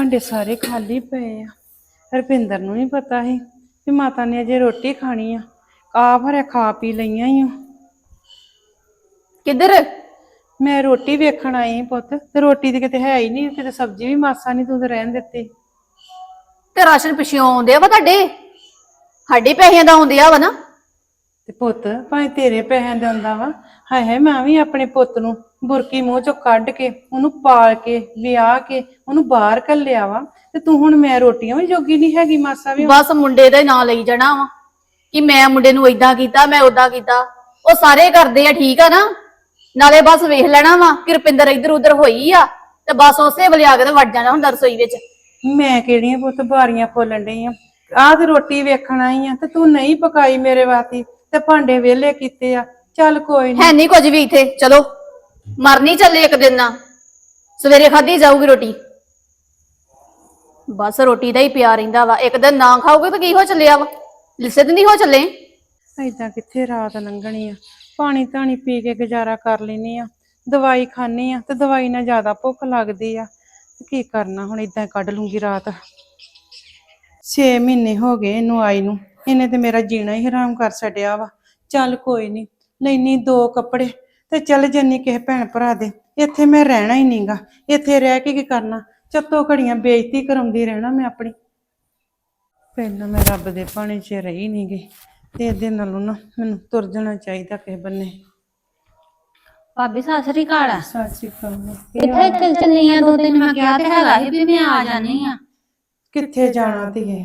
ਭਾਂਡੇ ਸਾਰੇ ਖਾਲੀ ਪਏ ਆ। ਰਪਿੰਦਰ ਨੂੰ ਨਹੀਂ ਪਤਾ ਸੀ ਵੀ ਮਾਤਾ ਨੇ ਅਜੇ ਰੋਟੀ ਖਾਣੀ ਆ। ਆ ਭਰਿਆ ਖਾ ਪੀ ਲਈਆਂ ਹੀ ਕਿੱਧਰ? ਮੈਂ ਰੋਟੀ ਵੇਖਣ ਆਈ ਸੀ ਪੁੱਤ ਤੇ ਰੋਟੀ ਤੇ ਕਿਤੇ ਹੈ ਹੀ ਨਹੀਂ ਕਿਤੇ ਸਬਜ਼ੀ ਵੀ ਮਾਸਾ ਨਹੀਂ ਤੂੰ ਤੇ ਰਹਿਣ ਦਿੱਤੀ। ਤੇ ਰਾਸ਼ਨ ਪਿਛਿਓਂ ਆਉਂਦੇ ਆ ਵਾ ਤੁਹਾਡੇ? ਸਾਡੇ ਪੈਸਿਆਂ ਦਾ ਆਉਂਦੇ ਆ ਵਾ ਨਾ। ਤੇ ਪੁੱਤ ਭਾਵੇਂ ਤੇਰੇ ਪੈਸਿਆਂ ਦੇ ਆਉਂਦਾ ਵਾ ਹਾਏ ਹਾਏ ਮੈਂ ਵੀ ਆਪਣੇ ਪੁੱਤ ਨੂੰ ਬੁਰਕੀ ਮੂੰਹ ਚੋਂ ਕੱਢ ਕੇ ਉਹਨੂੰ ਪਾਲ ਕੇ ਵਿਆਹ ਕੇ ਉਹਨੂੰ ਬਾਹਰ ਘੱਲਿਆ ਵਾ ਤੇ ਤੂੰ ਹੁਣ ਮੈਂ ਰੋਟੀਆਂ ਵੀ ਜੋਗੀ ਨਹੀਂ ਹੈਗੀ ਮਾਸਾ ਵੀ। ਬਸ ਮੁੰਡੇ ਦਾ ਹੀ ਨਾਂ ਲਈ ਜਾਣਾ ਵਾ ਕਿ ਮੈਂ ਮੁੰਡੇ ਨੂੰ ਇਦਾਂ ਕੀਤਾ ਮੈਂ ਉਦਾਂ ਕੀਤਾ। ਉਹ ਸਾਰੇ ਕਰਦੇ ਆ ਠੀਕ ਆ ਨਾ? ਨਾਲੇ ਬਸ ਵੇਖ ਲੈਣਾ ਵਾ ਕਿ ਰੁਪਿੰਦਰ ਇੱਧਰ ਉੱਧਰ ਹੋਈ ਆ ਤੇ ਬਸ ਉਸੇ ਵੇਲੇ ਆ ਕੇ ਤੇ ਵੜ ਜਾਣਾ ਹੁੰਦਾ ਰਸੋਈ ਵਿੱਚ। ਮੈਂ ਕਿਹੜੀਆਂ ਪੁੱਤ ਬਾਰੀਆਂ ਖੋਲਣ ਡਈ ਆ? ਆਹ ਤੇ ਰੋਟੀ ਵੇਖਣ ਆਈ ਆ ਤੇ ਤੂੰ ਨਹੀਂ ਪਕਾਈ ਮੇਰੇ ਵਾਸਤੇ ਤੇ ਭਾਂਡੇ ਵਿਹਲੇ ਕੀਤੇ ਆ। ਚੱਲ ਕੋਈ ਨਹੀਂ ਹੈ ਨਹੀਂ ਕੁਝ ਵੀ ਇੱਥੇ ਚਲੋ। ਮਰਨੀ ਚੱਲੇ ਇੱਕ ਦਿਨ ਨਾ। ਸਵੇਰੇ ਖਾਧੀ ਜਾਊਗੀ ਰੋਟੀ। ਬਸ ਰੋਟੀ ਦਾ ਹੀ ਪਿਆ ਰਹਿੰਦਾ ਵਾ। ਇੱਕ ਦਿਨ ਨਾ ਖਾਓਗੇ ਤਾਂ ਕੀ ਹੋ ਚੱਲਿਆ ਵਾ? ਲਿਸੇ ਤੇ ਨਹੀਂ ਹੋ ਚੱਲੇ। ਏਦਾਂ ਕਿੱਥੇ ਰਾਤ ਲੰਘਣੀ ਆ? ਪਾਣੀ ਧਾਣੀ ਪੀ ਕੇ ਗੁਜ਼ਾਰਾ ਕਰ ਲੈਨੀ ਆ। ਦਵਾਈ ਖਾਣੀ ਆ ਤੇ ਦਵਾਈ ਨਾਲ ਜ਼ਿਆਦਾ ਭੁੱਖ ਲੱਗਦੀ ਆ। ਕੀ ਕਰਨਾ ਹੁਣ ਏਦਾਂ ਕੱਢ ਲੂੰਗੀ ਰਾਤ। 6 ਮਹੀਨੇ ਹੋ ਗਏ ਇਹਨੂੰ ਆਈ ਨੂੰ। ਇਹਨੇ ਤੇ ਮੇਰਾ ਜੀਣਾ ਹੀ ਹਰਾਮ ਕਰ ਛੱਡਿਆ ਵਾ। ਚੱਲ ਕੋਈ ਨਹੀਂ। ਲੈਨੀ ਦੋ ਕੱਪੜੇ। ਤੇ ਚੱਲ ਜੰਨੀ ਕਿਸੇ ਭੈਣ ਭਰਾ ਦੇ। ਇੱਥੇ ਮੈਂ ਰਹਿਣਾ ਹੀ ਨਹੀਂਗਾ ਇੱਥੇ ਰਹਿ ਕੇ ਕੀ ਕਰਨਾ? ਚੱਤੋ ਘੜੀਆਂ ਬੇਇੱਜ਼ਤੀ ਕਰਾਉਂਦੀ ਰਹਿਣਾ ਮੈਂ ਆਪਣੀ। ਪਹਿਲਾਂ ਮੈਂ ਰੱਬ ਦੇ ਪਾਣੀ 'ਚ ਰਹੀ ਨਹੀਂ ਗਈ ਤੇ ਇਹਦੇ ਨਾਲੋਂ ਨਾ ਮੈਨੂੰ ਤੁਰ ਜਾਣਾ ਚਾਹੀਦਾ ਕਿਸੇ ਬੰਨੇ। ਭਾਬੀ ਸਤਿ ਸ੍ਰੀ ਅਕਾਲ। ਸਤਿ ਸ਼੍ਰੀ ਅਕਾਲ। ਕਿੱਥੇ ਚੱਲ ਚੱਲੀ ਆ ਦੋ ਦਿਨ ਮੈਂ ਕਿਹਾ ਤੇ ਹੈਗਾ ਸੀ ਵੀ ਮੈਂ ਆ ਜਾਣੀ ਆ। ਕਿੱਥੇ ਜਾਣਾ ਧੀਏ?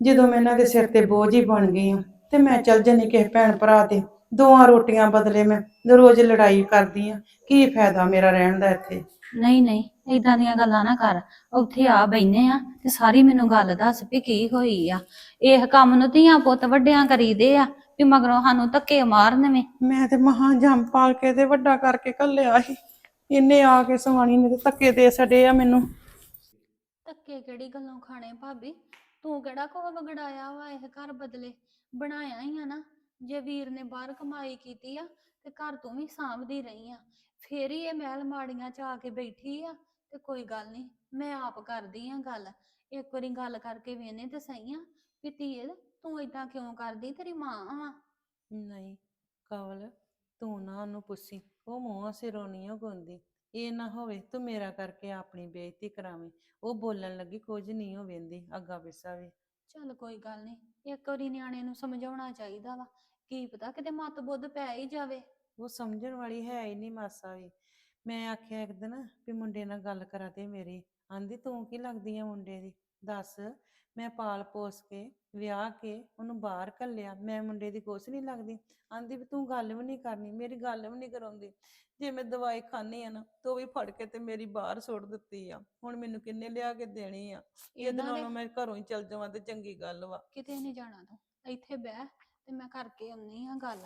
ਜਦੋਂ ਮੈਂ ਇਹਨਾਂ ਦੇ ਸਿਰ ਤੇ ਬੋਝ ਹੀ ਬਣ ਗਈ ਹਾਂ ਤੇ ਮੈਂ ਚੱਲ ਜੰਨੀ ਕਿਸੇ ਭੈਣ ਭਰਾ ਦੇ ਦੋਆਂ ਰੋਟੀਆਂ ਬਦਲੇ ਮੈਂ ਰੋਜ਼ ਲੜਾਈ ਕਰਦੀ ਆ। ਕੀ ਫਾਇਦਾ ਮੇਰਾ ਰਹਿਣ ਦਾ ਇੱਥੇ? ਨਹੀਂ ਨਹੀਂ ਇਦਾਂ ਦੀਆਂ ਗੱਲਾਂ ਨਾ ਕਰ। ਉੱਥੇ ਆ ਬੈਨੇ ਆ ਤੇ ਸਾਰੀ ਮੈਨੂੰ ਗੱਲ ਦੱਸ ਵੀ ਕੀ ਹੋਈ ਆ। ਇਹ ਕੰਮ ਨੂੰ ਧੀਆਂ ਪੁੱਤ ਵੱਡਿਆਂ ਕਰੀਦੇ ਆ ਵੀ ਮਗਰੋਂ ਸਾਨੂੰ ਧੱਕੇ ਮਾਰਨਵੇਂ ਮੈਂ ਤੇ ਮਹਾ ਜੰਮ ਪਾਲ ਕੇ ਤੇ ਵੱਡਾ ਕਰਕੇ ਘੱਲਿਆ ਸੀ। ਇਹਨੇ ਆ ਕੇ ਸਵਾਣੀ ਨੇ ਤੇ ਧੱਕੇ ਦੇ ਛੱਡੇ ਆ ਮੈਨੂੰ। ਧੱਕੇ ਕਿਹੜੀ ਗੱਲੋਂ ਖਾਣੇ ਭਾਬੀ? ਤੂੰ ਕਿਹੜਾ ਕੋਹ ਵਗੜਾਇਆ ਵਾ ਇਹ ਘਰ ਬਦਲੇ? ਬਣਾਇਆ ਹੀ ਆ ਨਾ। ਜੇ ਵੀਰ ਨੇ ਬਾਹਰ ਕਮਾਈ ਕੀਤੀ ਆ ਤੇ ਘਰ ਤੂੰ ਵੀ ਸਾਂਭਦੀ ਰਹੀ ਆ ਫੇਰ ਹੀ ਇਹ ਮਹਿਲ ਮਾੜੀਆਂ ਚ ਆ ਕੇ ਬੈਠੀ ਆ ਤੇ ਕੋਈ ਗੱਲ ਨਹੀਂ ਮੈਂ ਆਪ ਕਰਦੀ ਆ ਗੱਲ ਇੱਕ ਵਾਰੀ ਗੱਲ ਕਰਕੇ ਵੇਨੇ ਤੇ ਸਹੀ ਆ ਵੀ ਧੀਏ ਤੂੰ ਏਦਾਂ ਕਿਉਂ ਕਰਦੀ ਤੇਰੀ ਮਾਂ ਵਾ? ਨਹੀਂ ਕਵਲ ਤੂੰ ਨਾ ਉਹਨੂੰ ਪੁੱਛੀ ਉਹ ਮੂੰਹਾਂ ਸਿਰੋਂ ਨਹੀਂ ਗਾਉਂਦੀ ਇਹ ਨਾ ਹੋਵੇ ਤੂੰ ਮੇਰਾ ਕਰਕੇ ਆਪਣੀ ਬੇਇੱਜ਼ਤੀ ਕਰਾਵੇਂ ਉਹ ਬੋਲਣ ਲੱਗੀ ਕੁਝ ਨਹੀਂ ਹੋ ਵੇਂਦੀ ਅੱਗਾ ਪਿੱਛਾ ਵੀ। ਚੱਲ ਕੋਈ ਗੱਲ ਨਹੀਂ ਇੱਕ ਵਾਰੀ ਨਿਆਣੇ ਨੂੰ ਸਮਝਾਉਣਾ ਚਾਹੀਦਾ ਵਾ ਕੀ ਪਤਾ ਕਿਤੇ ਮੱਤ ਬੁੱਧ ਪੈ ਹੀ ਜਾਵੇ। ਉਹ ਸਮਝਣ ਵਾਲੀ ਹੈ ਹੀ ਨਹੀਂ ਮਾਸਾ ਵੀ। ਮੈਂ ਆਖਿਆ ਇੱਕ ਦਿਨ ਵੀ ਮੁੰਡੇ ਨਾਲ ਗੱਲ ਕਰਾ ਦੇ ਮੇਰੀ। ਆਂਦੀ ਤੂੰ ਕੀ ਲੱਗਦੀ ਆ ਮੁੰਡੇ ਦੀ? ਦੱਸ। ਮੈਂ ਪਾਲ ਪੋਸ ਕੇ ਵਿਆਹ ਕੇ ਉਹਨੂੰ ਬਾਹਰ ਘੱਲਿਆ। ਮੈਂ ਮੁੰਡੇ ਦੀ ਕੁਛ ਨਹੀਂ ਲੱਗਦੀ। ਆਂਦੀ ਵੀ ਤੂੰ ਗੱਲ ਵੀ ਨਹੀਂ ਕਰਨੀ ਮੇਰੀ ਗੱਲ ਵੀ ਨਹੀਂ ਕਰਾਉਂਦੀ। ਜੇ ਮੈਂ ਦਵਾਈ ਖਾਣੀ ਆ ਨਾ ਤੋ ਵੀ ਫੜ ਕੇ ਤੇ ਮੇਰੀ ਬਾਹਰ ਸੁੱਟ ਦਿੱਤੀ ਆ। ਹੁਣ ਮੈਨੂੰ ਕਿੰਨੇ ਲਿਆ ਕੇ ਦੇਣੀ ਆ? ਇਹਦੇ ਨਾਲੋਂ ਮੈਂ ਘਰੋਂ ਹੀ ਚੱਲ ਜਾਵਾਂ ਤੇ ਚੰਗੀ ਗੱਲ ਵਾ। ਕਿਤੇ ਨਹੀਂ ਜਾਣਾ ਤੂੰ। ਇੱਥੇ ਬਹਿ। ਤੇ ਮੈਂ ਕਰਕੇ ਆਉਣੀ ਆ ਗੱਲ।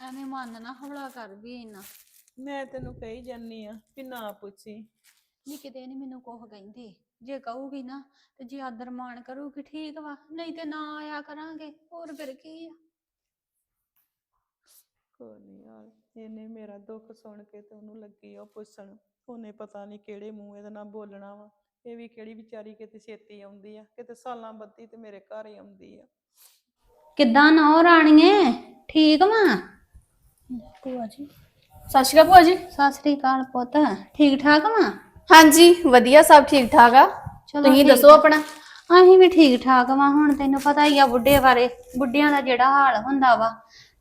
ਐਵੇਂ ਮਨ ਨਾ ਹੌਲਾ ਕਰ ਵੀ ਇੰਨਾ। ਮੈਂ ਤੈਨੂੰ ਕਹੀ ਜਾਨੀ ਆ ਵੀ ਨਾ ਪੁੱਛੀ। ਨਹੀਂ ਕਿਤੇ ਨਹੀਂ ਮੈਨੂੰ ਕੁਝ ਕਹਿੰਦੇ। ਜੇ ਕਹੂਗੀ ਨਾ ਤੇ ਜੇ ਆਦਰ ਮਾਣ ਕਰੂਗੀ ਠੀਕ ਵਾ ਨਹੀਂ ਤੇ ਨਾ ਆਇਆ ਕਰਾਂਗੇ ਹੋਰ ਫਿਰ ਕੀ ਆ? ਕੋਈ ਨਹੀਂ ਯਾਰ ਇਹਨੇ ਮੇਰਾ ਦੁੱਖ ਸੁਣ ਕੇ ਤੇ ਉਹਨੂੰ ਲੱਗੀ ਉਹ ਪੁੱਛਣ। ਉਹਨੇ ਪਤਾ ਨਹੀਂ ਕਿਹੜੇ ਮੂੰਹ ਇਹਦੇ ਨਾਲ ਬੋਲਣਾ ਵਾ। ਇਹ ਵੀ ਕਿਹੜੀ ਵਿਚਾਰੀ ਕਿਤੇ ਛੇਤੀ ਆਉਂਦੀ ਆ ਕਿਤੇ ਸਾਲਾਂ ਬੱਧੀ ਤੇ ਮੇਰੇ ਘਰ ਹੀ ਆਉਂਦੀ ਆ। ਕਿੱਦਾਂ ਨਾ ਰਾਣੀਏ? ਠੀਕ ਵਾ? ਭੂਆ ਜੀ। ਸਤਿ ਸ਼੍ਰੀ ਅਕਾਲ ਭੂਆ ਜੀ। ਸਤਿ ਸ੍ਰੀ ਅਕਾਲ ਪੁੱਤ। ਠੀਕ ਠਾਕ ਵਾ? ਹਾਂਜੀ ਵਧੀਆ ਸਭ ਠੀਕ ਠਾਕ ਆ। ਚਲੋ ਤੁਸੀਂ ਠੀਕ। ਦੱਸੋ ਆ। ਆਪਣਾ? ਅਸੀਂ ਵੀ ਠੀਕ ਠਾਕ ਵਾਂ। ਹੁਣ ਤੈਨੂੰ ਪਤਾ ਹੀ ਆ ਬੁੱਢੇ ਬਾਰੇ। ਬੁੱਢਿਆਂ ਦਾ ਜਿਹੜਾ ਹਾਲ ਹੁੰਦਾ ਵਾ।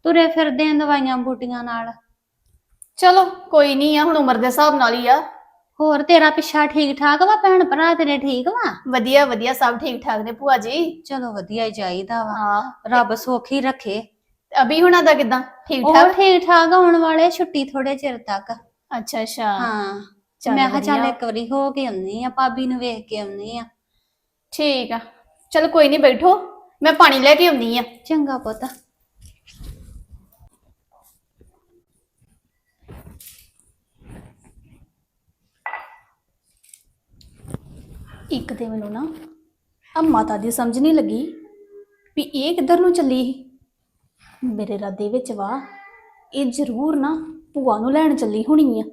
ਤੁਰੇ ਫਿਰਦੇ ਆਂ ਦਵਾਈਆਂ ਬੂਟੀਆਂ ਨਾਲ। ਚਲੋ ਕੋਈ ਨਹੀਂ ਆ ਹੁਣ ਉਮਰ ਦੇ ਹਿਸਾਬ ਨਾਲ ਹੀ ਆ। ਹੋਰ ਤੇਰਾ ਪਿੱਛਾ ਠੀਕ ਠਾਕ ਵਾ ਭੈਣ ਭਰਾ ਤੇਰੇ ਠੀਕ ਵਾ? ਵਧੀਆ ਵਧੀਆ ਸਭ ਠੀਕ ਠਾਕ ਨੇ ਭੂਆ ਜੀ। ਚਲੋ ਵਧੀਆ ਹੀ ਚਾਹੀਦਾ ਵਾ। ਹਾਂ। ਰੱਬ ਸੁੱਖ ਰੱਖੇ। ਅਭੀ ਹੁਣਾਂ ਦਾ ਕਿਦਾਂ? ਠੀਕ ਉਹ ਠਾਕ? ਠੀਕ ਠਾਕ ਆਉਣ ਵਾਲੇ ਛੁੱਟੀ ਥੋੜੇ ਚਿਰ ਤੱਕ। ਅੱਛਾ ਅੱਛਾ। ਹਾਂ। ਚੱਲ ਮੈਂ ਕਿਹਾ ਚੱਲ ਵਧੀਆ। ਇੱਕ ਵਾਰੀ ਹੋ ਕੇ ਆਉਣੀ ਆ ਭਾਬੀ ਨੂੰ ਵੇਖ ਕੇ ਆਉਣੀ ਆ ਠੀਕ ਆ। ਚਲ ਕੋਈ ਨਹੀਂ ਬੈਠੋ ਮੈਂ ਪਾਣੀ ਲੈ ਕੇ ਆਉਂਦੀ ਆ ਚੰਗਾ ਪੁੱਤ। ਇੱਕ ਤੇ ਮੈਨੂੰ ਨਾ ਆ ਮਾਤਾ ਦੀ ਸਮਝ ਨਹੀਂ ਲੱਗੀ ਵੀ ਇਹ ਕਿੱਧਰ ਨੂੰ ਚੱਲੀ ਸੀ। ਮੇਰੇ ਰਾਦੇ ਵਿੱਚ ਵਾ, ਇਹ ਜ਼ਰੂਰ ਨਾ ਭੂਆ ਨੂੰ ਲੈਣ ਚੱਲੀ ਹੋਣੀ ਆ।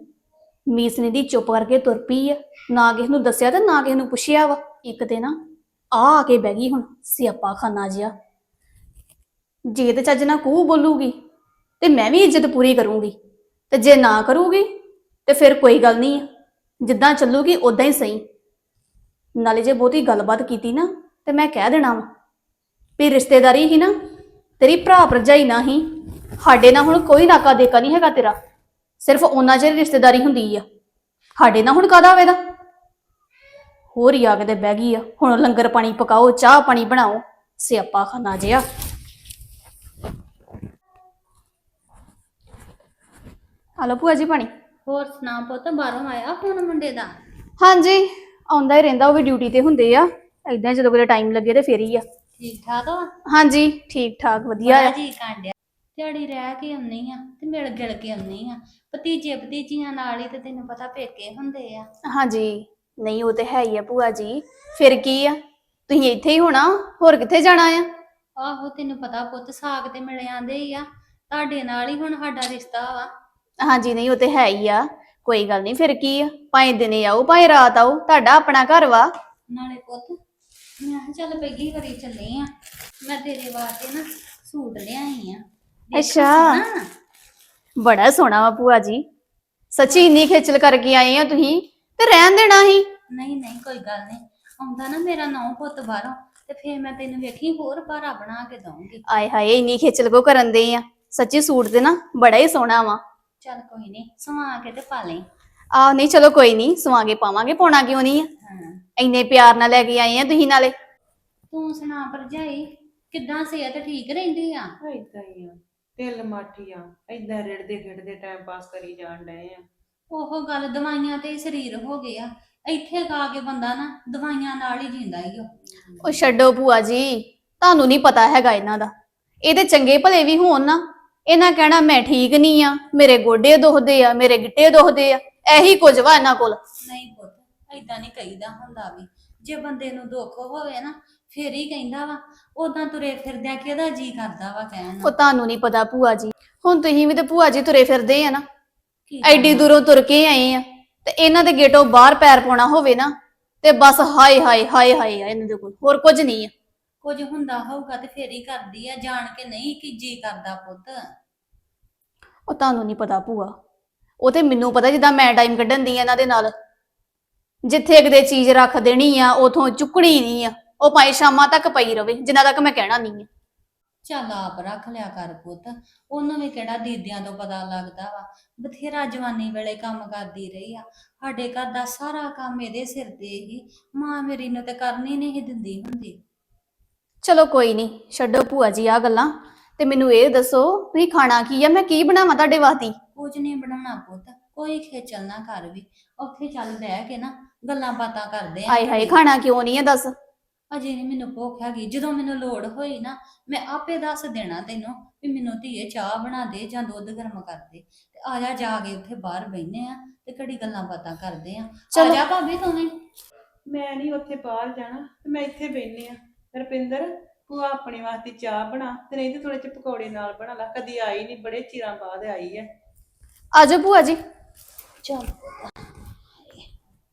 ਮੀਸਨੇ ਦੀ ਚੁੱਪ ਕਰਕੇ ਤੁਰ ਪਈ ਆ, ਨਾ ਕਿਸੇ ਨੂੰ ਦੱਸਿਆ ਤੇ ਨਾ ਕਿਸੇ ਨੂੰ ਪੁੱਛਿਆ ਵਾ। ਇੱਕ ਤੇ ਨਾ ਆ ਆ ਕੇ ਬਹਿ ਗਈ ਹੁਣ, ਸਿਆਪਾ ਖਾਨਾ ਜਿਆ ਜੇ ਤੇ ਚੱਜ ਨਾਲ ਕੂ ਬੋਲੂਗੀ, ਤੇ ਮੈਂ ਵੀ ਇੱਜ਼ਤ ਪੂਰੀ ਕਰੂੰਗੀ। ਤੇ ਜੇ ਨਾ ਕਰੂਗੀ, ਤੇ ਫਿਰ ਕੋਈ ਗੱਲ ਨਹੀਂ ਆ। ਜਿੱਦਾਂ ਚੱਲੂਗੀ ਉਦਾਂ ਹੀ ਸਹੀ। ਨਾਲੇ ਜੇ ਬਹੁਤੀ ਗੱਲਬਾਤ ਕੀਤੀ ਨਾ ਤੇ ਮੈਂ ਕਹਿ ਦੇਣਾ ਵਾ ਵੀ ਰਿਸ਼ਤੇਦਾਰੀ ਹੀ ਨਾ ਤੇਰੀ ਭਰਾ ਭਰਜਾਈ ਨਾ ਹੀ। ਸਾਡੇ ਨਾਲ ਹੁਣ ਕੋਈ ਨਾਕਾ ਦੇਕਾ ਨਹੀਂ ਹੈਗਾ ਤੇਰਾ। ਸਿਰਫ ਉਹਨਾਂ ਚਿਰ ਰਿਸ਼ਤੇਦਾਰੀ ਹੁੰਦੀ ਆ। ਸਾਡੇ ਨਾਲ ਹੁਣ ਕਾਦਾ ਵੇਦਾ? ਹੋਰ ਹੀ ਆ ਕੇ ਤੇ ਬਹਿ ਗਈ ਆ। ਹੁਣ ਲੰਗਰ ਪਾਣੀ ਪਕਾਓ ਚਾਹ ਪਾਣੀ ਬਣਾਓ ਸਿਆਪਾ ਖਾਨਾ ਜਿਆ ਹਲੋ ਭੂਆ ਜੀ ਪਾਣੀ। ਹੋਰ ਸੁਣਾ ਪੁੱਤ ਬਾਹਰੋਂ ਆਇਆ ਫੋਨ ਮੁੰਡੇ ਦਾ? ਹਾਂਜੀ। ਆਉਂਦਾ ਹੀ ਰਹਿੰਦਾ ਉਹ ਵੀ ਡਿਊਟੀ ਤੇ ਹੁੰਦੇ ਆ। ਏਦਾਂ ਜਦੋਂ ਕਿਤੇ ਟਾਈਮ ਲੱਗੇ ਤੇ ਫੇਰ ਹੀ ਆ। ਠੀਕ ਠਾਕ ਵਾ? ਹਾਂਜੀ ਠੀਕ ਠਾਕ ਵਧੀਆ ਬੜਾ ਆ ਜੀ ਕਾਂਡਿਆ। ਦਿਹਾੜੀ ਰਹਿ ਕੇ ਆਉਣੀ ਆ ਤੇ ਮਿਲ ਗਿਲ ਕੇ ਆਉਣੀ ਆ। ਭਤੀਜੇ ਭਤੀਜੀਆਂ ਨਾਲ ਹੀ ਤੇ ਤੈਨੂੰ ਪਤਾ ਪੇਕੇ ਹੁੰਦੇ ਆ। ਹਾਂਜੀ ਨਹੀਂ ਉਹ ਤੇ ਹੈ ਹੀ ਆ ਭੂਆ ਜੀ। ਫਿਰ ਕੀ ਆ? ਤੁਸੀਂ ਇੱਥੇ ਹੀ ਹੋਣਾ ਹੋਰ ਕਿੱਥੇ ਜਾਣਾ ਆ? ਆਹੋ ਤੈਨੂੰ ਪਤਾ ਪੁੱਤ ਸਾਗ ਤੇ ਮਿਲ ਜਾਂਦੇ ਹੀ ਆ। ਤੁਹਾਡੇ ਨਾਲ ਹੀ ਹੁਣ ਸਾਡਾ ਰਿਸ਼ਤਾ ਵਾ। ਹਾਂਜੀ ਨਹੀਂ ਉਹ ਤੇ ਹੈ ਹੀ ਆ। ਕੋਈ ਗੱਲ ਨਹੀਂ ਫਿਰ ਕੀ ਆ? ਭਾਵੇਂ ਦਿਨੇ ਆਓ ਭਾਵੇਂ ਰਾਤ ਆਓ ਤੁਹਾਡਾ ਆਪਣਾ ਘਰ ਵਾ। ਨਾਲੇ ਪੁੱਤ ਮੈਂ ਕਿਹਾ ਚੱਲ ਪਹਿਲੀ ਵਾਰੀ ਚੱਲੇ ਆ। ਮੈਂ ਤੇਰੇ ਵਾਸਤੇ ਨਾ ਸੂਟ ਲਿਆਈ ਆ। ਅੱਛਾ। ਬੜਾ ਸੋਹਣਾ ਵਾ ਭੂਆ ਜੀ। ਸੱਚੀ ਇੰਨੀ ਖੇਚਲ ਕਰਕੇ ਆਏ ਆ ਤੁਸੀਂ ਤੇ ਰਹਿਣ ਦੇਣਾ ਹੀ ਨਹੀਂ ਨਹੀਂ ਕੋਈ ਗੱਲ ਨਹੀਂ। ਆਉਂਦਾ ਨਾ ਮੇਰਾ ਨੌ ਪੁੱਤ ਬਾਹਰੋਂ ਤੇ ਫੇਰ ਮੈਂ ਤੈਨੂੰ ਵੇਖੀ ਹੋਰ ਭਾਰਾ ਬਣਾ ਕੇ ਦਊਂਗੀ। ਆਏ ਹਾਏ ਇੰਨੀ ਖੇਚਲ ਕੋ ਕਰਨ ਦੇ ਆ? ਸੱਚੀ ਸੂਟ ਤੇ ਨਾ ਬੜਾ ਹੀ ਸੋਹਣਾ ਵਾ। ਚੱਲ ਕੋਈ ਨਹੀਂ ਸਵਾ ਕੇ ਤੇ ਪਾ ਲਈ। ਆ ਨਹੀਂ ਚਲੋ ਕੋਈ ਨਹੀਂ ਸਵਾਂਗੇ ਪਾਵਾਂਗੇ ਪਾਉਣਾ ਕਿਉਂ ਨਹੀਂ ਆ? ਹਾਂ। ਇੰਨੇ ਪਿਆਰ ਨਾਲ ਲੈ ਕੇ ਆਏ ਆ ਤੁਸੀਂ ਨਾਲੇ। ਤੂੰ ਸੁਣਾ ਭਰਜਾਈ ਕਿੱਦਾਂ ਸਿਹਤ ਠੀਕ ਰਹਿੰਦੀ ਆ? ਏਦਾਂ ਹੀ ਆ ਢਿੱਲ ਮਾਠੀ ਆ ਏਦਾਂ ਰਿੜਦੇ ਖਿੜਦੇ ਟਾਈਮ ਪਾਸ ਕਰੀ ਜਾਣ ਡਏ ਆ। ਉਹ ਗੱਲ ਦਵਾਈਆਂ ਤੇ ਹੀ ਸਰੀਰ ਹੋ ਗਿਆ ਇੱਥੇ ਖਾ ਕੇ ਬੰਦਾ ਨਾ ਦਵਾਈਆਂ ਨਾਲ ਹੀ ਜਿੰਦਾ ਹੀ ਉਹ ਉਹ ਛੱਡੋ ਭੂਆ ਜੀ ਤੁਹਾਨੂੰ ਨਹੀਂ ਪਤਾ ਹੈਗਾ ਇਹਨਾਂ ਦਾ। ਇਹਦੇ ਚੰਗੇ ਭਲੇ ਵੀ ਹੋਣ ਨਾ ਇਹਨਾਂ ਕਹਿਣਾ ਮੈਂ ਠੀਕ ਨਹੀਂ ਆ ਮੇਰੇ ਗੋਡੇ ਦੁਖਦੇ ਆ ਮੇਰੇ ਗਿੱਟੇ ਦੁਖਦੇ ਆ ਇਹੀ ਕੁਝ ਵਾ ਇਹਨਾਂ ਕੋਲ। ਨਹੀਂ ਪੁੱਤ ਏਦਾਂ ਨਹੀਂ ਕਹੀਦਾ ਹੁੰਦਾ ਵੀ। ਜੇ ਬੰਦੇ ਨੂੰ ਦੁੱਖ ਹੋਵੇ ਨਾ ਫੇਰ ਹੀ ਕਹਿੰਦਾ ਵਾ। ਉਦਾਂ ਤੁਰੇ ਫਿਰਦਿਆਂ ਕਿਹਦਾ ਜੀ ਕਰਦਾ ਵਾ ਕਹਿਣ ਉਹ ਨੂੰ ਤੁਹਾਨੂੰ ਨਹੀਂ ਪਤਾ ਭੂਆ ਜੀ। ਹੁਣ ਤੁਸੀਂ ਵੀ ਤੇ ਭੂਆ ਜੀ ਤੁਰੇ ਫਿਰਦੇ ਆ ਨਾ। ਕੀ ਐਡੀ? ਦੂਰੋਂ ਤੁਰ ਕੇ ਆਏ ਆ। ਤੇ ਇਹਨਾਂ ਦੇ ਗੇਟੋਂ ਬਾਹਰ ਪੈਰ ਪਾਉਣਾ ਹੋਵੇ ਨਾ ਤੇ ਬਸ ਹਾਏ ਹਾਏ ਹਾਏ ਹਾਏ ਆ ਇਹਨਾਂ ਦੇ ਕੋਲ। ਹੋਰ ਕੁਝ ਨਹੀਂ ਆ। ਕੁਝ ਹੁੰਦਾ ਹੋਊਗਾ ਤੇ ਫੇਰ ਹੀ ਕਰਦੀ ਆ ਜਾਣ ਕੇ ਨਹੀਂ ਕਿ ਜੀ ਕਰਦਾ ਪੁੱਤ। ਉਹ ਤੁਹਾਨੂੰ ਨਹੀਂ ਪਤਾ ਭੂਆ। ਉਹ ਤੇ ਮੈਨੂੰ ਪਤਾ ਜਿੱਦਾਂ ਮੈਂ ਟਾਈਮ ਕੱਢਣ ਦੀ ਆ ਇਹਨਾਂ ਦੇ ਨਾਲ। ਜਿੱਥੇ ਕਿਤੇ ਚੀਜ਼ ਰੱਖ ਦੇਣੀ ਆ ਉਥੋਂ ਚੁੱਕਣੀ ਨਹੀਂ ਆ। ਉਹ ਭਾਵੇਂ ਸ਼ਾਮਾਂ ਤੱਕ ਪਈ ਰਵੇ ਜਿੰਨਾ ਤੱਕ ਮੈਂ ਕਹਿਣਾ ਨਹੀਂ ਆ। ਚੱਲ ਆਪ ਰੱਖ ਲਿਆ ਕਰ ਪੁੱਤ। ਉਹਨੂੰ ਵੀ ਕਿਹੜਾ ਦੀਦਿਆਂ ਤੋਂ ਪਤਾ ਲੱਗਦਾ ਵਾ। ਬਥੇਰਾ ਜਵਾਨੀ ਵੇਲੇ ਕੰਮ ਕਰਦੀ ਰਹੀ ਆ। ਸਾਡੇ ਘਰ ਦਾ ਸਾਰਾ ਕੰਮ ਇਹਦੇ ਸਿਰ ਤੇ ਹੀ। ਮਾਂ ਮੇਰੀ ਨੂੰ ਤੇ ਕਰਨੀ ਨਹੀਂ ਦਿੰਦੀ ਹੁੰਦੀ। ਚਲੋ ਕੋਈ ਨਹੀਂ ਛੱਡੋ ਭੂਆ ਜੀ ਆ ਗੱਲਾਂ। ਤੇ ਮੈਨੂੰ ਇਹ ਦੱਸੋ ਤੁਸੀਂ ਖਾਣਾ ਕੀ ਆ ਮੈਂ ਕੀ ਬਣਾਵਾਂ ਤੁਹਾਡੇ ਵਾਸਤੇ? ਕੁਝ ਨਹੀਂ ਬਣਾਉਣਾ ਪੁੱਤ ਕੋਈ ਖੇਚਲ ਨਾ ਕਰ ਵੀ। ਉੱਥੇ ਚੱਲ ਬਹਿ ਕੇ ਨਾ ਗੱਲਾਂ ਬਾਤਾਂ ਕਰਦੇ ਆ। ਹਾਏ ਹਾਏ ਖਾਣਾ ਕਿਉਂ ਨਹੀਂ ਆ ਦੱਸ? ਅਜੇ ਨਹੀਂ ਮੈਨੂੰ ਭੁੱਖ ਹੈਗੀ ਜਦੋਂ ਮੈਨੂੰ ਲੋੜ ਹੋਈ ਨਾ ਮੈਂ ਆਪੇ ਦੱਸ ਦੇਣਾ ਤੈਨੂੰ ਵੀ ਮੈਨੂੰ ਧੀਏ ਚਾਹ ਬਣਾ ਦੇ ਜਾਂ ਦੁੱਧ ਗਰਮ ਕਰ ਦੇ। ਤੇ ਆ ਜਾ ਜਾ ਕੇ ਉੱਥੇ ਬਾਹਰ ਬੈਠਨੇ ਆ ਤੇ ਘੜੀ ਗੱਲਾਂ ਬਾਤਾਂ ਕਰਦੇ ਆ। ਆ ਚਲੋ। ਜਾ ਭਾਬੀ ਤੂੰ ਵੀ। ਮੈਂ ਨਹੀਂ ਉੱਥੇ ਬਾਹਰ ਜਾਣਾ ਤੇ ਮੈਂ ਇੱਥੇ ਬੈਠੀ ਆ। ਰਪਿੰਦਰ ਤੂੰ ਆਪਣੇ ਵਾਸਤੇ ਚਾਹ ਬਣਾ ਤੇ ਨਹੀਂ ਤੇ ਥੋੜੇ ਜਿਹੇ ਪਕੌੜੇ ਨਾਲ ਬਣਾ ਲਾ। ਕਦੀ ਆਈ ਨਹੀਂ ਬੜੇ ਚਿਰਾਂ ਬਾਅਦ ਆਈ ਹੈ ਆਜੋ ਭੂਆ ਜੀ। ਚੱਲ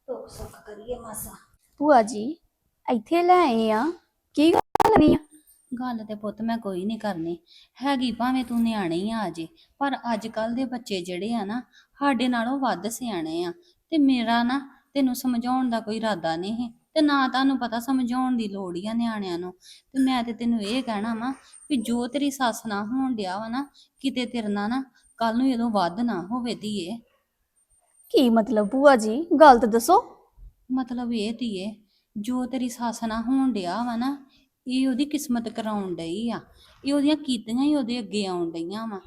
ਤੋਕ ਸੁੱਖ ਕਰੀਏ ਮਾਸਾ। ਭੂਆ ਜੀ ਇੱਥੇ ਲੈ ਆਏ ਆ। ਕੀ ਗੱਲ ਨਹੀਂ ਆ? ਗੱਲ ਤੇ ਪੁੱਤ ਮੈਂ ਕੋਈ ਨਹੀਂ ਕਰਨੀ। ਹੈਗੀ ਭਾਵੇਂ ਤੂੰ ਨਿਆਣੀ ਆ ਅਜੇ ਪਰ ਅੱਜ ਕੱਲ ਦੇ ਬੱਚੇ ਜਿਹੜੇ ਆ ਨਾ ਸਾਡੇ ਨਾਲੋਂ ਵੱਧ ਸਿਆਣੇ ਆ। ਤੇ ਮੇਰਾ ਨਾ ਤੈਨੂੰ ਸਮਝਾਉਣ ਦਾ ਕੋਈ ਇਰਾਦਾ ਨਹੀਂ ਹੈ ਤੇ ਨਾ ਤੁਹਾਨੂੰ ਪਤਾ ਸਮਝਾਉਣ ਦੀ ਲੋੜ ਹੀ ਆ ਨਿਆਣਿਆਂ ਨੂੰ। ਤੇ ਮੈਂ ਤੇ ਤੈਨੂੰ ਇਹ ਕਹਿਣਾ ਵਾ ਕਿ ਜੋ ਤੇਰੀ ਸੱਸ ਨਾ ਹੋਣ ਡਿਆ ਵਾ ਨਾ ਕਿਤੇ ਤੇਰੇ ਨਾਲ ਨਾ ਕੱਲ ਨੂੰ ਇਹਦੋਂ ਵੱਧ ਨਾ ਹੋਵੇ ਧੀਏ। ਕੀ ਮਤਲਬ ਭੂਆ ਜੀ? ਗੱਲ ਤਾਂ ਦੱਸੋ। ਮਤਲਬ ਇਹ ਧੀਏ ਜੋ ਤੇਰੀ ਸੱਸ ਨਾਲ ਹੋਣ ਡਿਆ ਵਾ ਨਾ ਇਹ ਉਹਦੀ ਕਿਸਮਤ ਕਰਾਉਣ ਡਈ ਆ। ਇਹ ਉਹਦੀਆਂ ਕੀਤੀਆਂ ਹੀ ਉਹਦੇ ਅੱਗੇ ਆਉਣ ਡਈਆਂ ਵਾ।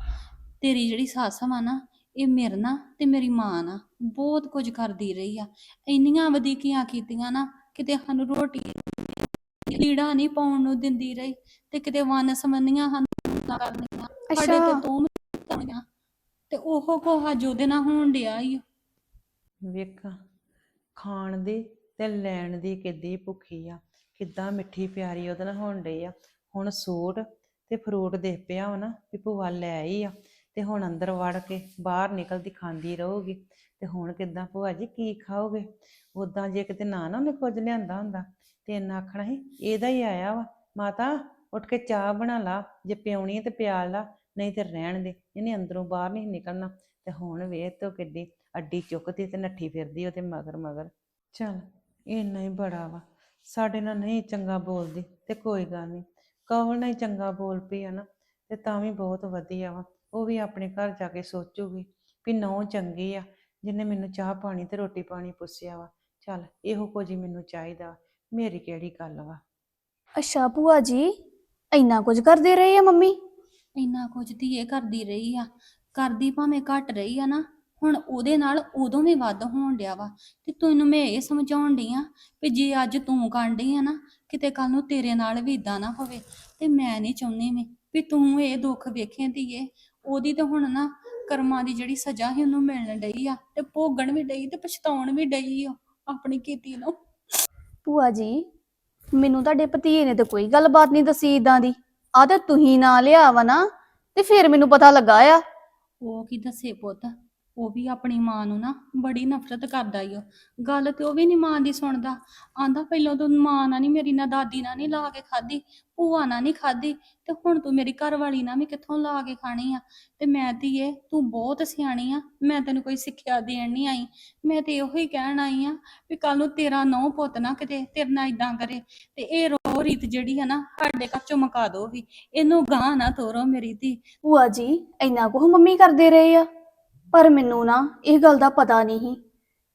ਤੇਰੀ ਜਿਹੜੀ ਸੱਸ ਵਾ ਨਾ ਇਹ ਮੇਰੇ ਨਾਲ ਤੇ ਮੇਰੀ ਮਾਂ ਨਾਲ ਬਹੁਤ ਕੁਝ ਕਰਦੀ ਰਹੀ ਆ। ਇੰਨੀਆਂ ਵਧੀਕੀਆਂ ਕੀਤੀਆਂ ਨਾ ਕਿਤੇ ਸਾਨੂੰ ਰੋਟੀ ਲੀੜਾ ਨਹੀਂ ਪਾਉਣ ਨੂੰ ਦਿੰਦੀ ਰਹੀ ਤੇ ਕਿਤੇ ਵਨ ਸਮੰਨੀਆਂ ਸਾਨੂੰ ਨਾ ਕਰਨੀਆਂ ਸਾਡੇ ਤੇ। ਤੂੰ ਕਰਨੀਆਂ ਤੇ ਉਹ ਕੋਹਾ ਉਹਦੇ ਨਾਲ ਹੋਣ ਡਿਆ ਈ। ਵੇਖਾਂ ਖਾਣ ਦੀ ਤੇ ਲੈਣ ਦੀ ਕਿੱਦੀ ਭੁੱਖੀ ਆ ਕਿੱਦਾਂ ਮਿੱਠੀ ਪਿਆਰੀ ਉਹਦੇ ਨਾਲ ਹੋਣ ਡਈ ਆ ਹੁਣ ਸੂਟ ਤੇ ਫਰੂਟ ਦੇਖ ਪਿਆ ਵਾ ਨਾ ਵੀ ਭੂਆ ਲੈ ਆਈ ਆ ਤੇ ਹੁਣ ਅੰਦਰ ਵੜ ਕੇ ਬਾਹਰ ਨਿਕਲਦੀ ਖਾਂਦੀ ਰਹੂਗੀ ਤੇ ਹੁਣ ਕਿੱਦਾਂ ਭੂਆ ਜੀ, ਕੀ ਖਾਓਗੇ? ਉਦਾਂ ਜੇ ਕਿਤੇ ਨਾ ਨਾ ਉਹਨੇ ਕੁਝ ਲਿਆਂਦਾ ਹੁੰਦਾ, ਤੇ ਇਹਨਾਂ ਆਖਣਾ ਸੀ, ਇਹਦਾ ਹੀ ਆਇਆ ਵਾ। ਮਾਤਾ, ਉੱਠ ਕੇ ਚਾਹ ਬਣਾ ਲਾ, ਜੇ ਪਿਉਣੀ ਹੈ ਤੇ ਪਿਆਲ ਲਾ, ਨਹੀਂ ਤੇ ਰਹਿਣ ਦੇ, ਇਹਨੇ ਅੰਦਰੋਂ ਬਾਹਰ ਨਹੀਂ ਨਿਕਲਣਾ। ਤੇ ਹੁਣ ਵੇਖ ਤੋ ਕਿੱਡੀ ਅੱਡੀ ਚੁੱਕਦੀ ਤੇ ਨੱਠੀ ਫਿਰਦੀ ਉਹਦੇ ਮਗਰ ਮਗਰ। ਚੱਲ, ਇੰਨਾ ਹੀ ਬੜਾ ਵਾ। ਸਾਡੇ ਨਾਲ ਨਹੀਂ ਚੰਗਾ ਬੋਲਦੀ, ਤੇ ਕੋਈ ਗੱਲ ਨਹੀਂ। ਕਵਲ ਨਾਲ ਹੀ ਚੰਗਾ ਬੋਲ ਪਈ ਆ ਨਾ, ਤੇ ਤਾਂ ਵੀ ਬਹੁਤ ਵਧੀਆ ਵਾ। ਉਹ ਵੀ ਆਪਣੇ ਘਰ ਜਾ ਕੇ ਸੋਚੂਗੀ ਵੀ ਨਹੁੰ ਚੰਗੀ ਆ ਜਿਹਨੇ ਮੈਨੂੰ ਚਾਹ ਪਾਣੀ ਤੇ ਰੋਟੀ ਪਾਣੀ ਪੁੱਛਿਆ ਵਾ ਚੱਲ ਇਹੋ ਕੁਝ ਹੀ ਮੈਨੂੰ ਚਾਹੀਦਾ ਮੇਰੀ ਕਿਹੜੀ ਗੱਲ ਵਾ? ਅੱਛਾ ਭੂਆ ਜੀ ਇੰਨਾ ਕੁਝ ਕਰਦੇ ਰਹੇ ਆ ਮੰਮੀ? ਇੰਨਾ ਕੁਝ ਧੀਏ ਕਰਦੀ ਰਹੀ ਆ ਕਰਦੀ ਭਾਵੇਂ ਘਟ ਰਹੀ ਆ ਨਾ ਹੁਣ ਉਹਦੇ ਨਾਲ ਉਦੋਂ ਵੀ ਵੱਧ ਹੋਣ ਡਿਆ ਵਾ ਤੇ ਤੈਨੂੰ ਮੈਂ ਇਹ ਸਮਝਾਉਣ ਡਈ ਆ ਵੀ ਜੇ ਅੱਜ ਤੂੰ ਕਾਂਢੀ ਆ ਨਾ ਕਿਤੇ ਕੱਲ ਨੂੰ ਤੇਰੇ ਨਾਲ ਵੀ ਇਦਾਂ ਨਾ ਹੋਵੇ ਤੇ ਮੈਂ ਨਹੀਂ ਚਾਹੁੰਦੀ ਵੀ ਵੀ ਤੂੰ ਇਹ ਦੁੱਖ ਵੇਖੇ ਧੀਏ ਉਹਦੀ ਤੇ ਹੁਣ ਨਾ ਕਰਮਾਂ ਦੀ ਜਿਹੜੀ ਸਜ਼ਾ ਸੀ ਉਹਨੂੰ ਮਿਲਣ ਡਈ ਆ ਤੇ ਭੋਗਣ ਵੀ ਡਈ ਤੇ ਪਛਤਾਉਣ ਵੀ ਡਈ ਆ ਆਪਣੀ ਕੀਤੀ ਨੂੰ। ਭੂਆ ਜੀ ਮੈਨੂੰ ਤੁਹਾਡੇ ਭਤੀਏ ਨੇ ਤਾਂ ਕੋਈ ਗੱਲਬਾਤ ਨਹੀਂ ਦੱਸੀ ਇਦਾਂ ਦੀ। ਆ ਤੇ ਤੁਸੀਂ ਨਾ ਲਿਆ ਵਾ ਨਾ ਤੇ ਫਿਰ ਮੈਨੂੰ ਪਤਾ ਲੱਗਾ ਆ। ਉਹ ਕੀ ਦੱਸੇ ਪੁੱਤ? ਉਹ ਵੀ ਆਪਣੀ ਮਾਂ ਨੂੰ ਨਾ ਬੜੀ ਨਫ਼ਰਤ ਕਰਦਾ ਈ ਉਹ ਗੱਲ ਤੇ ਉਹ ਵੀ ਨਹੀਂ ਮਾਂ ਦੀ ਸੁਣਦਾ। ਆਂਦਾ ਪਹਿਲਾਂ ਤੂੰ ਮਾਂ ਨਾਲ ਨਹੀਂ ਮੇਰੀ ਨਾ ਦਾਦੀ ਨਾਲ ਨਹੀਂ ਲਾ ਕੇ ਖਾਧੀ, ਭੂਆ ਨਾਲ ਨਹੀਂ ਖਾਧੀ ਤੇ ਹੁਣ ਤੂੰ ਮੇਰੀ ਘਰ ਵਾਲੀ ਨਾਲ ਵੀ ਕਿੱਥੋਂ ਲਾ ਕੇ ਖਾਣੀ ਆ? ਤੇ ਮੈਂ ਧੀਏ, ਤੂੰ ਬਹੁਤ ਸਿਆਣੀ ਆ। ਮੈਂ ਤੈਨੂੰ ਕੋਈ ਸਿੱਖਿਆ ਦੇਣ ਨਹੀਂ ਆਈ। ਮੈਂ ਤੇ ਇਹੋ ਹੀ ਕਹਿਣ ਆਈ ਆ ਵੀ ਕੱਲ ਨੂੰ ਤੇਰਾ ਨੌ ਪੁੱਤ ਨਾ ਕਿਤੇ ਤੇਰੇ ਨਾਲ ਇਦਾਂ ਕਰੇ ਤੇ ਇਹ ਰੋ ਰੀਤ ਜਿਹੜੀ ਹੈ ਨਾ ਸਾਡੇ ਘਰ ਚੋਂ ਮੁਕਾ ਦੋ ਵੀ। ਇਹਨੂੰ ਗਾਂ ਨਾ ਤੋਰੋ ਮੇਰੀ ਧੀ। ਭੂਆ ਜੀ, ਇੰਨਾ ਕੁ ਮੰਮੀ ਕਰਦੇ ਰਹੇ ਆ? ਪਰ ਮੈਨੂੰ ਨਾ ਇਹ ਗੱਲ ਦਾ ਪਤਾ ਨਹੀਂ ਸੀ।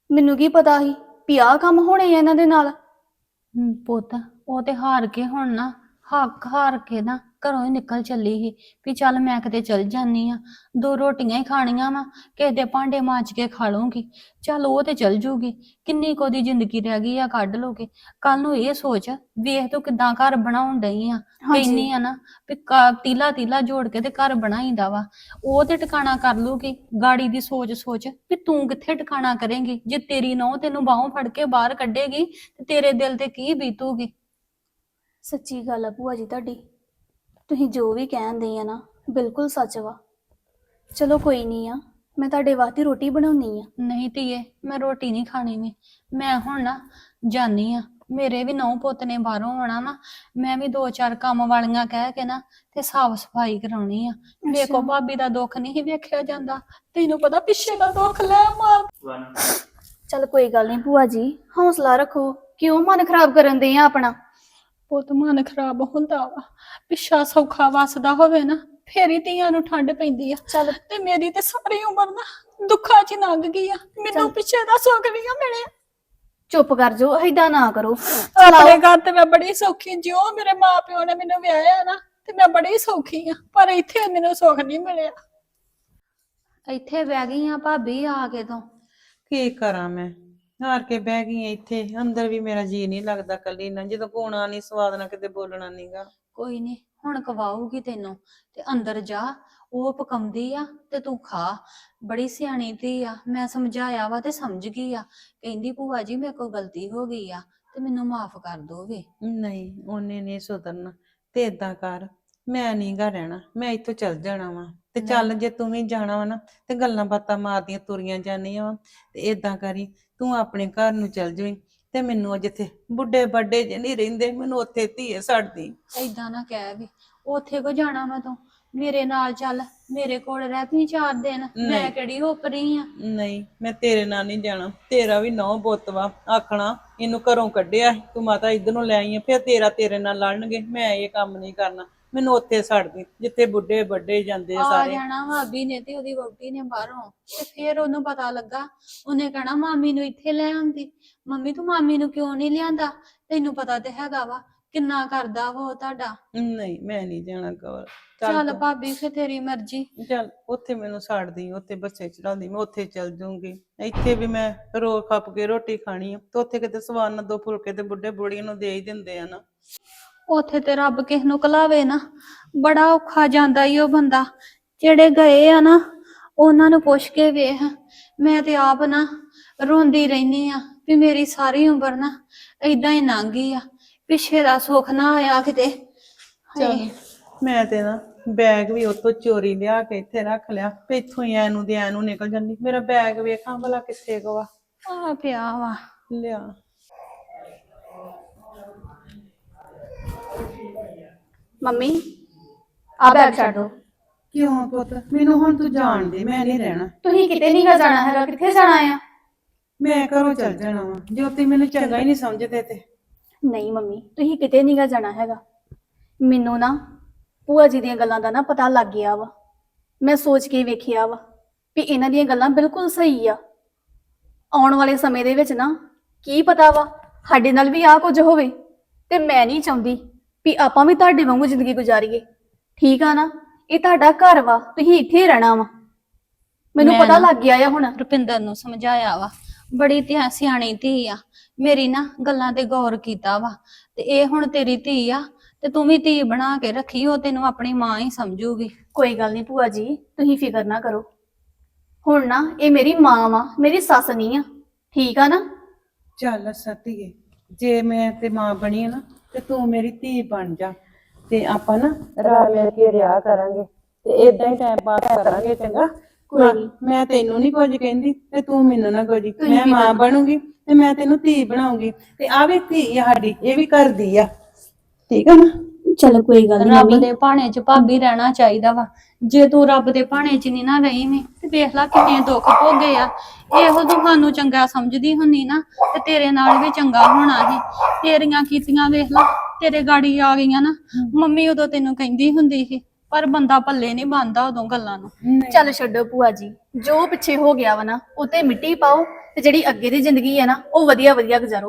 ਮੈਨੂੰ ਕੀ ਪਤਾ ਸੀ ਵੀ ਆਹ ਕੰਮ ਹੋਣੇ ਆ ਇਹਨਾਂ ਦੇ ਨਾਲ? ਹਮ, ਪੁੱਤ ਉਹ ਤੇ ਹਾਰ ਕੇ ਹੁਣ ਨਾ ਹੱਕ ਹਾਰ ਕੇ ਨਾ ਘਰੋਂ ਹੀ ਨਿਕਲ ਚੱਲੀ ਸੀ ਵੀ ਚੱਲ ਮੈਂ ਕਿਤੇ ਚਲ ਜਾਨੀ ਆ ਦੋ ਰੋਟੀਆਂ ਹੀ ਖਾਣੀਆਂ ਵਾ ਕਿਸੇ ਦੇ ਭਾਂਡੇ ਮਾਂਜ ਕੇ ਖਾ ਲੂੰਗੀ ਚੱਲ ਉਹ ਤੇ ਚਲ ਜੂਗੀ ਕਿੰਨੀ ਕੋ ਦੀ ਜ਼ਿੰਦਗੀ ਰਹਿ ਗਈ ਆ ਕੱਢ ਲੋਗੇ ਕੱਲ ਨੂੰ ਇਹ ਸੋਚ ਵੇਖ ਤੂੰ ਕਿਦਾਂ ਘਰ ਬਣਾਉਣ ਡਈ ਆ। ਕਹਿੰਨੀ ਆ ਨਾ ਵੀ ਤੀਲਾ ਤੀਲਾ ਜੋੜ ਕੇ ਤੇ ਘਰ ਬਣਾਈਦਾ ਵਾ। ਉਹ ਤੇ ਟਿਕਾਣਾ ਕਰ ਲੂਗੀ ਗਾੜੀ ਦੀ ਸੋਚ ਸੋਚ ਵੀ ਤੂੰ ਕਿੱਥੇ ਟਿਕਾਣਾ ਕਰੇਂਗੀ? ਜੇ ਤੇਰੀ ਨੌ ਤੈਨੂੰ ਬਾਹੋਂ ਫੜ ਕੇ ਬਾਹਰ ਕੱਢੇਗੀ ਤੇ ਤੇਰੇ ਦਿਲ ਤੇ ਕੀ ਬੀਤੂਗੀ? ਸੱਚੀ ਗੱਲ ਆ ਭੂਆ ਜੀ ਤੁਹਾਡੀ। ਤੁਸੀਂ ਜੋ ਵੀ ਕਹਿੰਦੇ ਆ ਨਾ ਬਿਲਕੁਲ ਸੱਚ ਵਾ। ਚਲੋ ਕੋਈ ਨਹੀਂ ਆ ਮੈਂ ਤੁਹਾਡੇ ਵਾਸਤੇ ਰੋਟੀ ਬਣਾਉਣੀ ਆ। ਨਹੀਂ ਧੀਏ ਮੈਂ ਰੋਟੀ ਨਹੀਂ ਖਾਣੀ ਵੀ। ਮੈਂ ਹੁਣ ਨਾ ਜਾਨੀ ਆ। ਮੇਰੇ ਵੀ ਨੌ ਪੁੱਤ ਨੇ ਬਾਹਰੋਂ ਆਉਣਾ ਵਾ। ਮੈਂ ਵੀ ਦੋ ਚਾਰ ਕੰਮ ਵਾਲੀਆਂ ਕਹਿ ਕੇ ਨਾ ਤੇ ਸਾਫ਼ ਸਫ਼ਾਈ ਕਰਾਉਣੀ ਆ। ਵੇਖੋ ਭਾਬੀ ਦਾ ਦੁੱਖ ਨਹੀਂ ਵੇਖਿਆ ਜਾਂਦਾ। ਤੈਨੂੰ ਪਤਾ ਪਿੱਛੇ ਦਾ ਦੁੱਖ ਲੈ ਮਾਰ। ਚਲ ਕੋਈ ਗੱਲ ਨਹੀਂ ਭੂਆ ਜੀ ਹੌਸਲਾ ਰੱਖੋ ਕਿਉਂ ਮਨ ਖਰਾਬ ਕਰਨ ਦੇ ਆ ਆਪਣਾ। ਪੁੱਤ ਮਨ ਖਰਾਬ ਹੁੰਦਾ ਵਾ। ਪਿੱਛਾ ਸੌਖਾ ਵਸਦਾ ਹੋਵੇ ਨਾ ਫੇਰ ਹੀ ਧੀਆਂ ਨੂੰ ਠੰਡ ਪੈਂਦੀ ਆ। ਚੱਲ। ਤੇ ਮੇਰੀ ਤੇ ਸਾਰੀ ਉਮਰ ਨਾ ਦੁੱਖਾਂ 'ਚ ਹੀ ਲੰਘ ਗਈ ਆ। ਮੈਨੂੰ। ਪਿੱਛੇ ਦਾ ਸੁੱਖ ਨਹੀਂ ਆ ਮਿਲਿਆ। ਚੁੱਪ ਕਰ ਜਾਓ ਏਦਾਂ ਨਾ ਕਰੋ। ਆਪਣੇ ਘਰ ਤੇ ਮੈਂ ਬੜੀ ਸੌਖੀ ਜਿਉਂ ਮੇਰੇ ਮਾਪਿਓ ਨੇ ਮੈਨੂੰ ਵਿਆਹਿਆ ਨਾ ਤੇ ਮੈਂ ਬੜੀ ਸੌਖੀ ਆ ਪਰ ਇੱਥੇ ਮੈਨੂੰ ਸੁੱਖ ਨਹੀਂ ਮਿਲਿਆ। ਇੱਥੇ ਬਹਿ ਗਈ ਆ ਭਾਬੀ ਆ ਕੇ ਤੋਂ। ਕੀ ਕਰਾਂ ਮੈਂ? ਹਾਰ ਕੇ ਬਹਿ ਗਈ ਆਂ ਇੱਥੇ ਅੰਦਰ ਵੀ ਮੇਰਾ ਜੀ ਨਹੀਂ ਲੱਗਦਾ ਕੱਲੀ ਨਾ ਜਦੋਂ ਕੋਣਾ ਨਹੀਂ ਸਵਾਦ ਨਾਲ ਕਿਤੇ ਬੋਲਣਾ ਨਹੀਂਗਾ ਕੋਈ ਨਹੀਂ ਹੁਣ ਕਵਾਊਗੀ ਤੈਨੂੰ ਤੇ ਅੰਦਰ ਜਾ ਉਹ ਪਕਾਉਂਦੀ ਆ ਤੇ ਤੂੰ ਖਾ। ਬੜੀ ਸਿਆਣੀ ਧੀ ਆ ਮੈਂ ਸਮਝਾਇਆ ਵਾ ਤੇ ਸਮਝ ਗਈ ਆ। ਕਹਿੰਦੀ ਭੂਆ ਜੀ ਮੇਰੇ ਕੋਲ ਗਲਤੀ ਹੋ ਗਈ ਆ ਤੇ ਮੈਨੂੰ ਮਾਫ ਕਰ ਦੋਗੇ ਨਹੀਂ ਉਹਨੇ ਨਹੀਂ ਸੁਧਰਨਾ ਤੇ ਇਦਾਂ ਕਰ ਮੈਂ ਨਹੀਂ ਗਾ ਰਹਿਣਾ ਮੈਂ ਇੱਥੋਂ ਚੱਲ ਜਾਣਾ ਵਾ। ਤੇ ਚੱਲ ਜੇ ਤੂੰ ਵੀ ਜਾਣਾ ਵਾ ਨਾ ਤੇ ਗੱਲਾਂ ਬਾਤਾਂ ਮਾਰਦੀਆਂ ਤੁਰੀਆਂ ਜਾਂਦੀਆਂ ਵਾ ਤੇ ਇਦਾਂ ਕਰੀ ਤੂੰ ਆਪਣੇ ਘਰ ਨੂੰ ਚੱਲ ਜਾਈਂ ਤੇ ਮੈਨੂੰ ਉਹ ਜਿੱਥੇ ਬੁੱਢੇ ਵੱਡੇ ਜੇ ਨਹੀਂ ਰਹਿੰਦੇ ਮੈਨੂੰ ਉੱਥੇ ਧੀਏ ਛੱਡਦੀ ਏਦਾਂ ਨਾ ਕਹਿ ਵੀ ਉੱਥੇ ਕੋ ਜਾਣਾ ਵਾ ਤੂੰ? ਮੇਰੇ ਨਾਲ ਚੱਲ ਮੇਰੇ ਕੋਲ ਰਹਿ ਪਈ ਚਾਰ ਦਿਨ ਮੈਂ। ਕਿਹੜੀ ਉਪਰੀ ਆ? ਨਹੀਂ ਮੈਂ ਤੇਰੇ ਨਾਲ ਨਹੀਂ ਜਾਣਾ ਤੇਰਾ ਵੀ ਨੌ ਪੁੱਤ ਵਾ ਆਖਣਾ ਇਹਨੂੰ ਘਰੋਂ ਕੱਢਿਆ ਸੀ, ਤੂੰ ਮਾਤਾ ਇਧਰ ਨੂੰ ਲੈ ਆਈ ਆਂ, ਫਿਰ ਤੇਰਾ ਤੇਰੇ ਨਾਲ ਲੜਨਗੇ ਮੈਂ ਇਹ ਕੰਮ ਨਹੀਂ ਕਰਨਾ। ਮੈਨੂੰ ਉੱਥੇ ਛੱਡਦੀ ਜਿੱਥੇ ਬੁੱਢੇ ਵੱਡੇ ਜਾਂਦੇ ਆ ਆ ਸਾਰੇ ਜਾਣਾ ਭਾਬੀ ਨੇ ਤੇ ਉਹਦੀ ਵਹੁਟੀ ਨੇ ਬਾਹਰੋਂ। ਤੇ ਫਿਰ ਉਹਨੂੰ ਪਤਾ ਲੱਗਾ ਉਹਨੇ ਕਹਿਣਾ ਮਾਮੀ ਨੂੰ ਇੱਥੇ ਲੈ ਆਉਂਦੀ। ਮੰਮੀ ਤੂੰ ਮਾਮੀ ਨੂੰ ਕਿਉਂ ਨਹੀਂ ਲਿਆਂਦਾ? ਤੈਨੂੰ ਪਤਾ ਤੇ ਹੈਗਾ ਵਾ ਕਿੰਨਾ ਕਰਦਾ ਵਾ ਉਹ ਤੁਹਾਡਾ? ਨਹੀਂ ਮੈਂ ਨਹੀਂ ਜਾਣਾ ਕਵਰ। ਚੱਲ ਭਾਬੀ ਫਿਰ ਤੇਰੀ ਮਰਜ਼ੀ। ਚੱਲ ਉੱਥੇ ਮੈਨੂੰ ਛੱਡਦੀ ਉੱਥੇ ਬੱਸੇ ਚੜਾਉਂਦੀ ਮੈਂ ਉੱਥੇ ਚੱਲ ਜਾਊਂਗੀ ਇੱਥੇ ਵੀ ਮੈਂ ਰੋ ਖੱਪ ਕੇ ਰੋਟੀ ਖਾਣੀ ਆ ਤੇ ਉੱਥੇ ਕਿਤੇ ਸਵਾਦ ਨਾਲ ਦੋ ਫੁਲਕੇ ਤੇ ਬੁੱਢੇ ਬੁੜੀਆਂ ਨੂੰ ਦੇ ਹੀ ਦਿੰਦੇ ਆ ਨਾ। ਉੱਥੇ ਤੇ ਰੱਬ ਕਿਸ ਨੂੰ ਕਲਾਵੇ ਨਾ ਬੜਾ ਔਖਾ ਜਾਂਦਾ ਈ ਉਹ ਬੰਦਾ। ਜਿਹੜੇ ਗਏ ਆ ਨਾ ਉਹਨਾਂ ਨੂੰ ਪੁੱਛ ਕੇ ਵੇਖ। ਮੈਂ ਤੇ ਆਪ ਨਾ ਰੋਂਦੀ ਰਹਿਨੀ ਆ ਵੀ ਮੇਰੀ ਸਾਰੀ ਉਮਰ ਨਾ ਏਦਾਂ ਹੀ ਲੰਘ ਗਈ ਆ ਪਿੱਛੇ ਦਾ ਸੁੱਖ ਨਾ ਆਇਆ ਕਿਤੇ। ਚੱਲ ਹਾਏ, ਮੈਂ ਤੇ ਨਾ ਬੈਗ ਵੀ ਉੱਥੋਂ ਚੋਰੀ ਲਿਆ ਕੇ ਇੱਥੇ ਰੱਖ ਲਿਆ ਤੇ ਇੱਥੋਂ ਹੀ ਐ ਨੂੰ ਦੇ ਐ ਨੂੰ ਨਿਕਲ ਜਾਂਦੀ। ਮੇਰਾ ਬੈਗ ਵੇਖਾਂ ਭਲਾ ਕਿੱਥੇ ਗਵਾ ਆ ਪਿਆ ਵਾ। ਲਿਆ। ਮੰਮੀ ਆ ਬੈਗ ਛੱਡ ਦਿਓ ਕਿਉਂ ਪੁੱਤ? ਮੈਨੂੰ ਹੁਣ ਤੂੰ ਜਾਣ ਦੇ ਮੈਂ ਨਹੀਂ ਰਹਿਣਾ। ਤੁਸੀਂ ਕਿਤੇ ਨਹੀਂ ਗਾ ਜਾਣਾ ਹੈਗਾ ਕਿੱਥੇ ਜਾਣਾ ਆ? ਮੈਂ ਘਰੋਂ ਚੱਲ ਜਾਣਾ ਵਾ। ਜੋਤੀ ਮੈਨੂੰ ਚੰਗਾ ਹੀ ਨਹੀਂ ਸਮਝਦੇ ਤੇ। ਨਹੀਂ ਮੰਮੀ ਤੁਸੀਂ ਕਿਤੇ ਨਹੀਂ ਗਾ ਜਾਣਾ ਹੈਗਾ। ਮੈਨੂੰ ਨਾ ਭੂਆ ਜੀ ਦੀਆਂ ਗੱਲਾਂ ਦਾ ਨਾ ਪਤਾ ਲੱਗ ਗਿਆ ਵਾ। ਮੈਂ ਸੋਚ ਕੇ ਵੇਖਿਆ ਵਾ ਵੀ ਇਹਨਾਂ ਦੀਆਂ ਗੱਲਾਂ ਬਿਲਕੁਲ ਸਹੀ ਆ। ਆਉਣ ਵਾਲੇ ਸਮੇਂ ਦੇ ਵਿੱਚ ਨਾ ਕੀ ਪਤਾ ਵਾ ਸਾਡੇ ਨਾਲ ਵੀ ਆ ਕੁਝ ਹੋਵੇ ਤੇ ਮੈਂ ਨਹੀਂ ਚਾਹੁੰਦੀ ਵੀ ਆਪਾਂ ਵੀ ਤੁਹਾਡੇ ਵਾਂਗੂ ਜ਼ਿੰਦਗੀ ਗੁਜ਼ਾਰੀਏ। ਠੀਕ ਆ ਨਾ? ਇਹ ਤੁਹਾਡਾ ਘਰ ਵਾ ਤੁਸੀਂ ਇੱਥੇ ਹੀ ਰਹਿਣਾ ਵਾ। ਮੈਨੂੰ ਮੈਂ ਪਤਾ ਨਾ- ਲੱਗ ਗਿਆ ਆ ਹੁਣ। ਰੁਪਿੰਦਰ ਨੂੰ ਸਮਝਾਇਆ ਵਾ। ਬੜੀ ਧਿਆ ਸਿਆਣੀ ਧੀ ਆ। ਮੇਰੀ ਨਾ ਗੱਲਾਂ ਤੇ ਗੌਰ ਕੀਤਾ ਵਾ। ਤੇ ਇਹ ਹੁਣ ਤੇਰੀ ਧੀ ਆ ਤੇ ਤੂੰ ਵੀ ਧੀ ਬਣਾ ਕੇ ਰੱਖੀ ਉਹ ਤੈਨੂੰ ਆਪਣੀ ਮਾਂ ਹੀ ਸਮਝੂਗੀ। ਕੋਈ ਗੱਲ ਨਹੀਂ ਭੂਆ ਜੀ ਤੁਸੀਂ ਫਿਕਰ ਨਾ ਕਰੋ। ਹੁਣ ਨਾ ਇਹ ਮੇਰੀ ਮਾਂ ਵਾ ਮੇਰੀ ਸੱਸ ਨਹੀਂ ਆ। ਠੀਕ ਆ ਨਾ? ਚੱਲ ਸਤੀਏ ਜੇ ਮੈਂ ਤੇ ਮਾਂ ਬਣੀ ਆ ਨਾ ਤੇ ਤੂੰ ਮੇਰੀ ਧੀ ਬਣ ਜਾ। ਤੇ ਆਪਾਂ ਨਾ ਰਲ ਮਿਲ ਕੇ ਰਿਆ ਕਰਾਂਗੇ। ਤੇ ਇਦਾਂ ਹੀ ਟਾਈਮ ਪਾਸ ਕਰਾਂਗੇ ਚੰਗਾ? ਕੋਈ। ਮੈਂ ਤੈਨੂੰ ਨਹੀਂ ਕੁਝ ਕਹਿੰਦੀ ਤੇ ਤੂੰ ਮੈਨੂੰ ਨਾ ਕੁਝ ਮੈਂ ਮਾਂ ਬਣੂਗੀ ਤੇ ਮੈਂ ਤੈਨੂੰ ਧੀ ਬਣਾਉਂਗੀ। ਤੇ ਆ ਵੀ ਧੀ ਆ ਸਾਡੀ ਇਹ ਵੀ ਕਰਦੀ ਆ। ਠੀਕ ਆ ਨਾ? ਚਲੋ ਕੋਈ ਗੱਲ ਰੱਬ ਦੇ ਭਾਣੇ 'ਚ ਭਾਬੀ ਰਹਿਣਾ ਚਾਹੀਦਾ ਵਾ। ਜੇ ਤੂੰ ਰੱਬ ਦੇ ਭਾਣੇ 'ਚ ਨਹੀਂ ਨਾ ਰਹੀ ਵੀ ਤੇ ਵੇਖ ਲੈ ਕਿੰਨੇ ਦੁੱਖ ਭੋਗੇ ਆ। ਇਹੋ ਤੁਹਾਨੂੰ ਚੰਗਾ ਸਮਝਦੀ ਹੁੰਨੀ ਨਾ ਤੇ ਤੇਰੇ ਨਾਲ ਵੀ ਚੰਗਾ ਹੋਣਾ ਸੀ। ਤੇਰੀਆਂ ਕੀਤੀਆਂ ਵੇਖ ਲੈ ਤੇਰੇ ਗਾੜੀ ਆ ਗਈਆਂ ਨਾ। ਮੰਮੀ ਉਦੋਂ ਤੈਨੂੰ ਕਹਿੰਦੀ ਹੁੰਦੀ ਸੀ ਪਰ ਬੰਦਾ ਪੱਲੇ ਨਹੀਂ ਬੰਦਾ ਉਦੋਂ ਗੱਲਾਂ ਨੂੰ। ਚੱਲ ਛੱਡੋ ਭੂਆ ਜੀ ਜੋ ਪਿੱਛੇ ਹੋ ਗਿਆ ਵਾ ਨਾ ਉਤੇ ਮਿੱਟੀ ਪਾਓ ਤੇ ਜਿਹੜੀ ਅੱਗੇ ਦੀ ਜ਼ਿੰਦਗੀ ਹੈ ਨਾ ਉਹ ਵਧੀਆ ਵਧੀਆ ਗੁਜ਼ਾਰੋ।